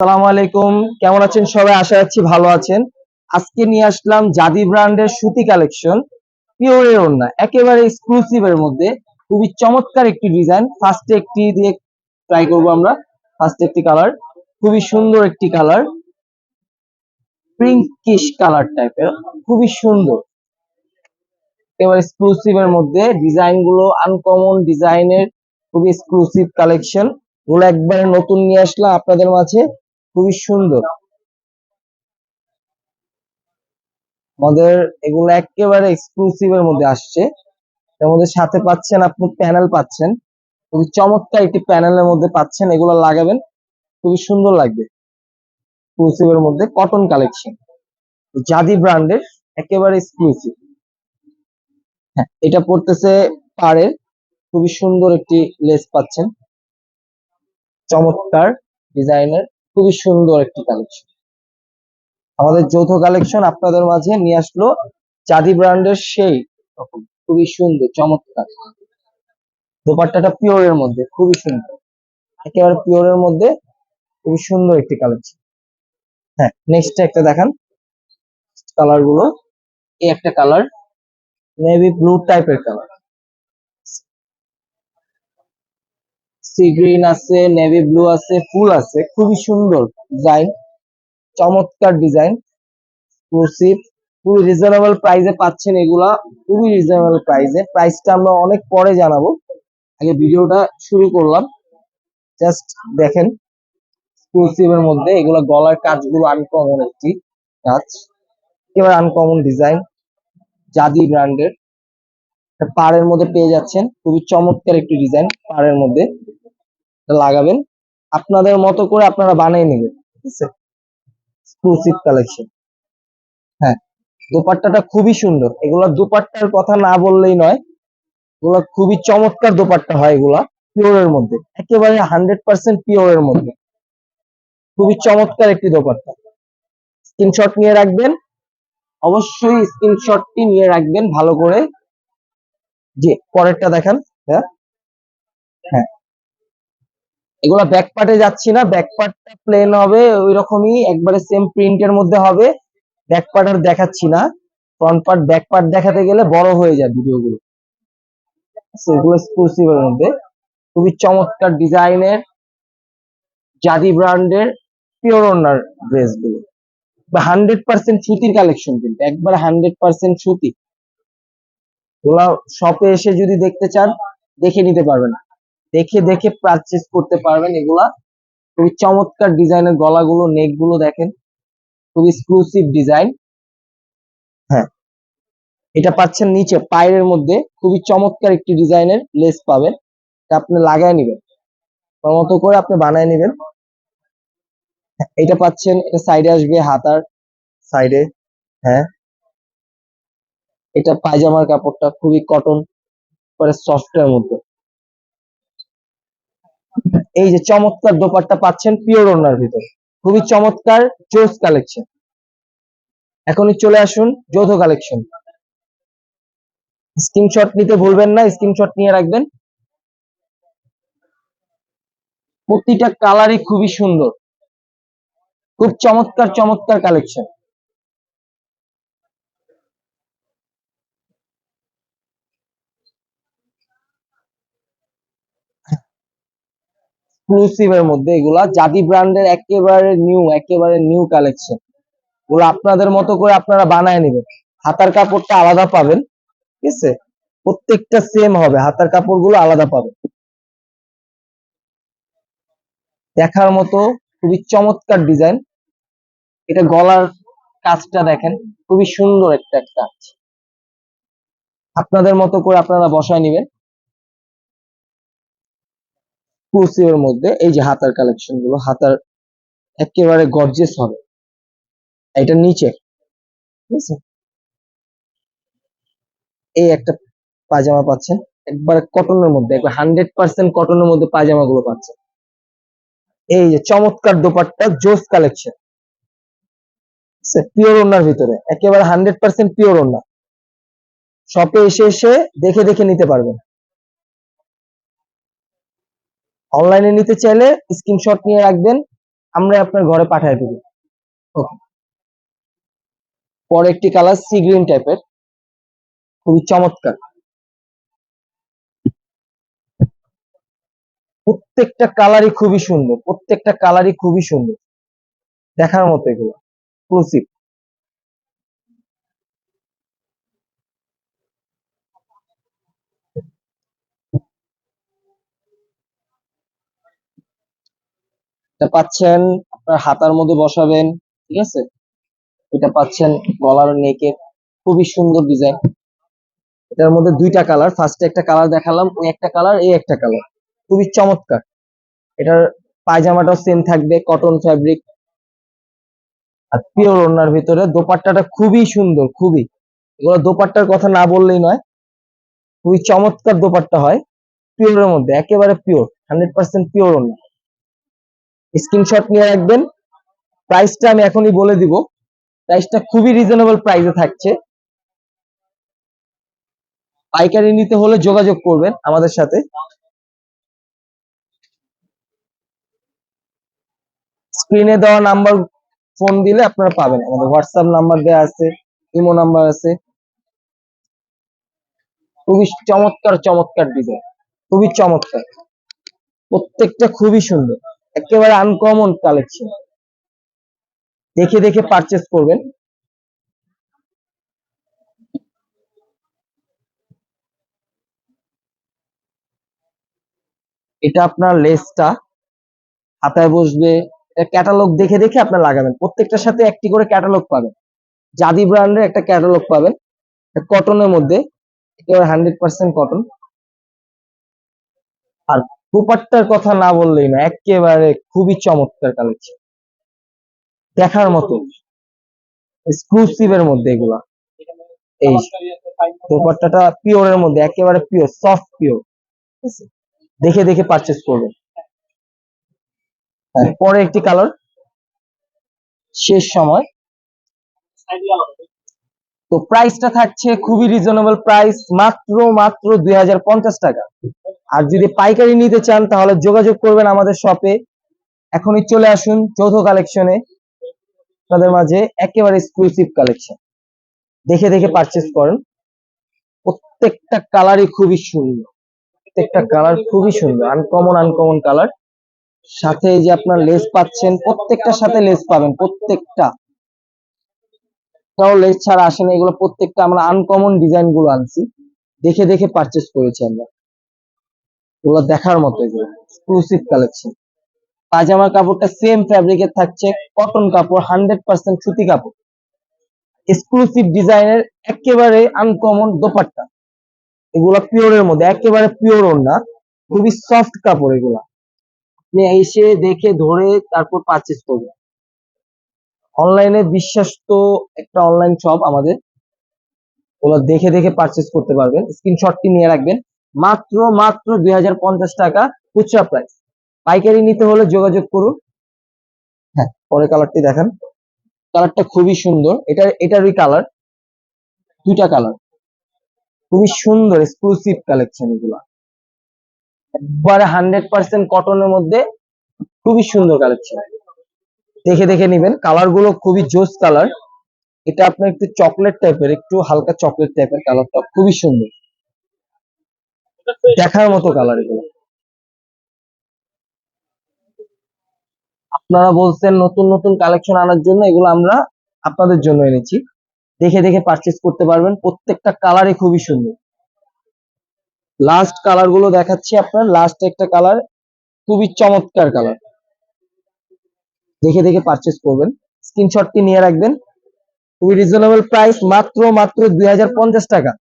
সালাম আলাইকুম। কেমন আছেন সবাই? আশা রাখছি ভালো আছেন। আজকে নিয়ে আসলাম জাদি ব্র্যান্ডের সুতি কালেকশন। পিওরের ওড়না, একেবারে এক্সক্লুসিভ এর মধ্যে। খুবই চমৎকার একটি ডিজাইন ফার্স্টে একটি দিয়ে ট্রাই করব আমরা। ফার্স্ট একটি কালার খুবই সুন্দর একটি কালার পিঙ্কিশ কালার টাইপের খুবই সুন্দর। একেবারে এক্সক্লুসিভ এর মধ্যে। ডিজাইনগুলো আনকমন ডিজাইনের খুবই এক্সক্লুসিভ কালেকশনগুলো একবারে নতুন নিয়ে আসলাম আপনাদের মাঝে। খুবই সুন্দর। আমাদের এগুলো একেবারে এক্সক্লুসিভ এর মধ্যে আসছে। এর মধ্যে সাথে পাচ্ছেন আপনি প্যানেল পাচ্ছেন। খুবই চমৎকার একটি প্যানেলের মধ্যে পাচ্ছেন, এগুলো লাগাবেন। খুবই সুন্দর লাগবে। এক্সক্লুসিভ এর মধ্যে কটন কালেকশন জাদি ব্র্যান্ডের একেবারে এক্সক্লুসিভ হ্যাঁ এটা পড়তেছে পাড়ের খুবই সুন্দর একটি লেস পাচ্ছেন। চমৎকার ডিজাইনের খুবই সুন্দর একটি কালেকশন আমাদের যৌথ কালেকশন আপনাদের মাঝে নিয়ে আসলো চাঁদি ব্র্যান্ডের সেই রকম, খুবই সুন্দর, চমৎকার। দোপাট্টাটা পিওরের মধ্যে, খুবই সুন্দর। একেবারে পিওরের মধ্যে খুবই সুন্দর একটি কালেকশন হ্যাঁ নেক্সট একটা দেখান। কালারগুলো, এই একটা কালার নেভি ব্লু টাইপের কালার সি গ্রিন আছে নেভি ব্লু আছে ফুল আছে। খুবই সুন্দর ডিজাইন চমৎকার ডিজাইন এক্সক্লুসিভ খুবই রিজনেবল প্রাইসে পাচ্ছেন এগুলা, খুবই রিজনেবল প্রাইসে প্রাইসটা আমরা অনেক পরে জানাব। আগে ভিডিওটা শুরু করলাম। জাস্ট দেখেন এর মধ্যে এগুলা গলার কাজগুলো আনকমন একটি কাজ। একেবারে আনকমন ডিজাইন জাদি ব্র্যান্ডের পাড়ের মধ্যে পেয়ে যাচ্ছেন। খুবই চমৎকার একটি ডিজাইন পাড়ের মধ্যে। লাগাবেন। আপনাদের মতো করে আপনারা বানিয়ে নেবেন, ঠিক আছে? কালেকশন হ্যাঁ দোপাট্টাটা খুবই সুন্দর। এগুলা দোপাট্টার কথা না বললেই নয়। এগুলা খুবই চমৎকার দোপাট্টা হয় এগুলা, পিওরের মধ্যে। একেবারে হান্ড্রেড পার্সেন্ট পিওরের মধ্যে। খুবই চমৎকার একটি দোপাট্টা। স্ক্রিনশট নিয়ে রাখবেন। অবশ্যই স্ক্রিনশটটি নিয়ে রাখবেন ভালো করে। যে পরেরটা দেখান। হ্যাঁ? হ্যাঁ। এগুলা ব্যাক পার্টে যাচ্ছি না ব্যাক পার্টটা প্লেন হবে ওই রকমই একবারে সেম প্রিন্টের মধ্যে হবে ব্যাক পার্ট আর দেখাচ্ছি না ফ্রন্ট পার্ট ব্যাক পার্ট দেখাতে গেলে বড় হয়ে যায় ভিডিওগুলো। এগুলো এক্সক্লুসিভ এর মধ্যে। খুবই চমৎকার ডিজাইনের জাদি ব্র্যান্ডের পিওর ওনার ড্রেসগুলো বা হান্ড্রেড পার্সেন্ট সুতির কালেকশন কিন্তু, একবারে হান্ড্রেড পার্সেন্ট সুতি। ওগুলা শপে এসে যদি দেখতে চান, দেখে নিতে পারবেন। দেখে দেখে পারচেস করতে পারবেন এগুলা। খুবই চমৎকার ডিজাইনের গলাগুলো নেকগুলো দেখেন। খুবই এক্সক্লুসিভ ডিজাইন হ্যাঁ। এটা পাচ্ছেন নিচে পায়ের মধ্যে। খুবই চমৎকার একটি ডিজাইনের লেস পাবেন। এটা আপনি লাগায় নেবেন। মতো করে আপনি বানায় নেবেন। এটা পাচ্ছেন এটা সাইডে আসবে হাতার। সাইডে হ্যাঁ। এটা পায়জামার কাপড়টা খুবই কটন পরে সফটের মধ্যে। এই যে চমৎকার দোপাট্টা পাচ্ছেন পিওর ওনার ভিতর। খুবই চমৎকার জোস কালেকশন। এখনই চলে আসুন যৌথ কালেকশন। স্ক্রিনশট নিতে ভুলবেন না, স্ক্রিনশট নিয়ে রাখবেন। প্রতিটা কালারই খুবই সুন্দর। খুব চমৎকার চমৎকার কালেকশন। এক্সক্লুসিভ এর মধ্যে এগুলা। জাদি ব্র্যান্ডের একেবারে নিউ একেবারে নিউ কালেকশন এগুলো আপনাদের মতো করে আপনারা বানায় নেবেন। হাতার কাপড়টা আলাদা পাবেন, ঠিক আছে? প্রত্যেকটা সেম হবে, হাতার কাপড়গুলো আলাদা পাবেন। দেখার মতো খুবই চমৎকার ডিজাইন এটা গলার কাজটা দেখেন, খুবই সুন্দর একটা কাজ। আপনাদের মতো করে আপনারা বসায় নেবেন। এর মধ্যে এই যে হাতার কালেকশনগুলো, হাতার একেবারে গর্জেস হবে। এটা নিচে, ঠিক আছে? এই একটা পায়জামা পাচ্ছেন একবারে কটনের মধ্যে, একবার হান্ড্রেড পার্সেন্ট কটনের মধ্যে পায়জামা গুলো পাচ্ছেন এই যে চমৎকার দোপাট্টা, জোস কালেকশন পিওর ওনার ভিতরে, একেবারে হান্ড্রেড পার্সেন্ট পিওর ওনার শপে এসে এসে দেখে দেখে নিতে পারবেন। অনলাইনে নিতে চাইলে স্ক্রিনশট নিয়ে রাখবেন, আমরা আপনার ঘরে পাঠিয়ে দেবো। ওকে পরে একটি কালার সি গ্রিন টাইপের খুবই চমৎকার। প্রত্যেকটা কালারই খুবই সুন্দর, প্রত্যেকটা কালারই খুবই সুন্দর। দেখার মতো এগুলো। এক্সক্লুসিভ এটা পাচ্ছেন আপনার হাতার মধ্যে বসাবেন, ঠিক আছে? এটা পাচ্ছেন গলার নেকের খুবই সুন্দর ডিজাইন এটার মধ্যে দুইটা কালার ফার্স্টে একটা কালার দেখালাম, ওই একটা কালার এই একটা কালার খুবই চমৎকার। এটার পায়জামাটাও সেম থাকবে কটন ফ্যাব্রিক আর পিওর ওনার ভিতরে দোপাট্টাটা খুবই সুন্দর, খুবই। এগুলো দোপাট্টার কথা না বললেই নয়। খুবই চমৎকার দোপাট্টা হয় পিওরের মধ্যে, একেবারে পিওর হান্ড্রেড পার্সেন্ট পিওর ওড়না। স্ক্রিনশট নিয়ে রাখবেন। প্রাইসটা আমি এখনই বলে দিব। প্রাইসটা খুবই রিজনেবল প্রাইসে থাকছে। পাইকারি নিতে হলে যোগাযোগ করবেন আমাদের সাথে। স্ক্রিনে দেওয়া নাম্বার ফোন দিলে আপনারা পাবেন। আমাদের হোয়াটসঅ্যাপ নাম্বার দেওয়া আছে, ইমো নাম্বার আছে। খুবই চমৎকার চমৎকার ডিজাইন খুবই চমৎকার। প্রত্যেকটা খুবই সুন্দর। একেবারে আনকমন কালেকশন দেখে দেখে পারচেস করবেন। এটা আপনার লেসটা। হাতায় বসবে। ক্যাটালগ দেখে দেখে আপনার লাগাবেন। প্রত্যেকটার সাথে একটি করে ক্যাটালগ পাবেন। জাদি ব্র্যান্ডের একটা ক্যাটালগ পাবেন। কটনের মধ্যে। হান্ড্রেড পার্সেন্ট কটন আর দুপাট্টার কথা না বললেই না একেবারে খুবই চমৎকার কালেকশন দেখার মতো। এক্সক্লুসিভ এর মধ্যে এগুলা। এই দুপাট্টাটা পিওরের মধ্যে একেবারে পিওর সফট পিওর দেখে দেখে পারচেস করবেন। হ্যাঁ, পরে একটি কালার শেষ সময়। তো প্রাইসটা থাকছে খুবই রিজনেবল প্রাইস মাত্র মাত্র দুই হাজার পঞ্চাশ টাকা। আর যদি পাইকারি নিতে চান, তাহলে যোগাযোগ করবেন আমাদের শপে এখনই চলে আসুন চৌথ কালেকশনে আপনাদের মাঝে একেবারে এক্সক্লুসিভ কালেকশন দেখে দেখে পারচেস করেন। প্রত্যেকটা কালারই খুবই সুন্দর। প্রত্যেকটা কালার খুবই সুন্দর। আনকমন আনকমন কালার সাথে যে আপনার লেস পাচ্ছেন, প্রত্যেকটার সাথে লেস পাবেন, প্রত্যেকটা। তাও লেস ছাড়া আসে না। এগুলো প্রত্যেকটা আমরা আনকমন ডিজাইনগুলো আনছি। দেখে দেখে পারচেস করেছি আমরা। এগুলো দেখার মতো এগুলো এক্সক্লুসিভ কালেকশন পাজামার কাপড়টা সেম ফ্যাব্রিকের থাকছে কটন কাপড় হান্ড্রেড পার্সেন্ট সুতি কাপড়। এক্সক্লুসিভ ডিজাইনের একেবারে আনকমন দোপাট্টা। এগুলা পিওরের মধ্যে, একেবারে পিওর না, খুবই সফট কাপড় এগুলা। আপনি এসে দেখে ধরে তারপর পারচেস করবেন। অনলাইনে বিশ্বস্ত একটা অনলাইন শপ আমাদের। ওগুলো দেখে দেখে পারচেস করতে পারবেন। স্ক্রিনশটটি নিয়ে রাখবেন। মাত্র মাত্র দুই হাজার পঞ্চাশ টাকা খুচরা প্রাইস পাইকারি নিতে হলে যোগাযোগ করুন। হ্যাঁ পরে কালারটি দেখেন। কালারটা খুবই সুন্দর। এটা, এটারই কালার দুইটা কালার খুবই সুন্দর এক্সক্লুসিভ কালেকশন এগুলা। একবারে হান্ড্রেড পার্সেন্ট কটনের মধ্যে খুবই সুন্দর কালেকশন দেখে দেখে নিবেন। কালারগুলো খুবই জোস কালার এটা আপনার একটু চকলেট টাইপের একটু হালকা চকলেট টাইপের কালারটা খুবই সুন্দর। দেখার মতো কালার এগুলো। আপনারা বলছেন নতুন নতুন কালেকশন আনার জন্য এগুলো আমরা আপনাদের জন্য এনেছি। দেখে দেখে পারচেস করতে পারবেন। প্রত্যেকটা কালারই খুবই সুন্দর। লাস্ট কালারগুলো দেখাচ্ছি আপনার। লাস্ট একটা কালার খুবই চমৎকার কালার দেখে দেখে পারচেস করবেন। স্ক্রিনশটটি নিয়ে রাখবেন। খুবই রিজনেবল প্রাইস মাত্র মাত্র দুই হাজার পঞ্চাশ টাকা।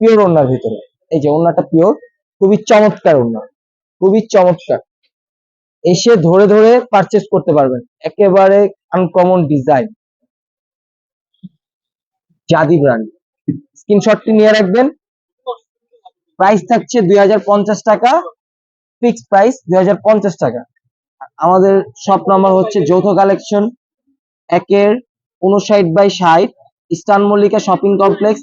পিওর ওনার ভিতরে। এই যে ওনাটা পিওর খুবই চমৎকার ওনা খুবই চমৎকার। এসে ধরে ধরে পারচেস করতে পারবেন, একেবারে আনকমন ডিজাইন জাদি ব্র্যান্ড স্ক্রিনশটটি নিয়ে রাখবেন। প্রাইস থাকছে দুই হাজার পঞ্চাশ টাকা ফিক্সড প্রাইস দুই হাজার পঞ্চাশ টাকা। আমাদের শপ নাম্বার হচ্ছে যৌথ কালেকশন একের উনষাট বাই ষাট, ইস্টার্ন মল্লিকা শপিং কমপ্লেক্স